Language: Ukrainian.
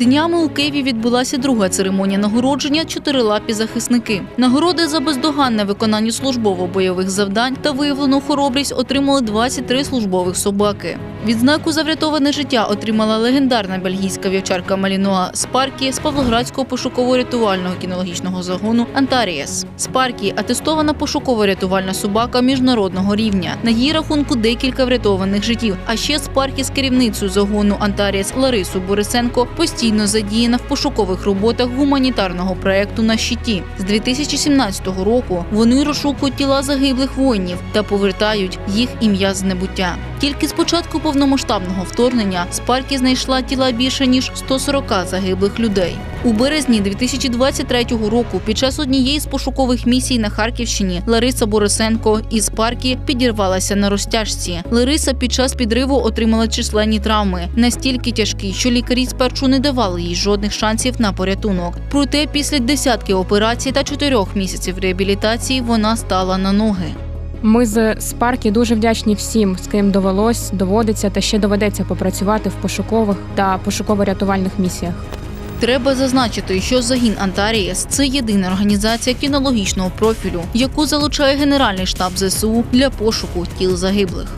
Днями у Києві відбулася друга церемонія нагородження чотирилапі захисники. Нагороди за бездоганне виконання службово-бойових завдань та виявлену хоробрість отримали 23 службових собаки. Відзнаку за врятоване життя отримала легендарна бельгійська вівчарка Малінуа Спаркі з Павлоградського пошуково-рятувального кінологічного загону Антарієс. Спаркі атестована пошуково-рятувальна собака міжнародного рівня. На її рахунку декілька врятованих життів. А ще Спаркі з керівницею загону Антарієс Ларису Борисенко постійно задіяна в пошукових роботах гуманітарного проекту на щиті. З 2017 року вони розшукують тіла загиблих воїнів та повертають їх ім'я з небуття. Тільки з початку повномасштабного вторгнення Спаркі знайшла тіла більше ніж 140 загиблих людей. У березні 2023 року під час однієї з пошукових місій на Харківщині Лариса Борисенко із Спаркі підірвалася на розтяжці. Лариса під час підриву отримала численні травми, настільки тяжкі, що лікарі спершу не давали їй жодних шансів на порятунок. Проте після десятків операцій та чотирьох місяців реабілітації вона стала на ноги. Ми з Спаркі дуже вдячні всім, з ким довелось, доводиться та ще доведеться попрацювати в пошукових та пошуково-рятувальних місіях. Треба зазначити, що загін Антарієс це єдина організація кінологічного профілю, яку залучає Генеральний штаб ЗСУ для пошуку тіл загиблих.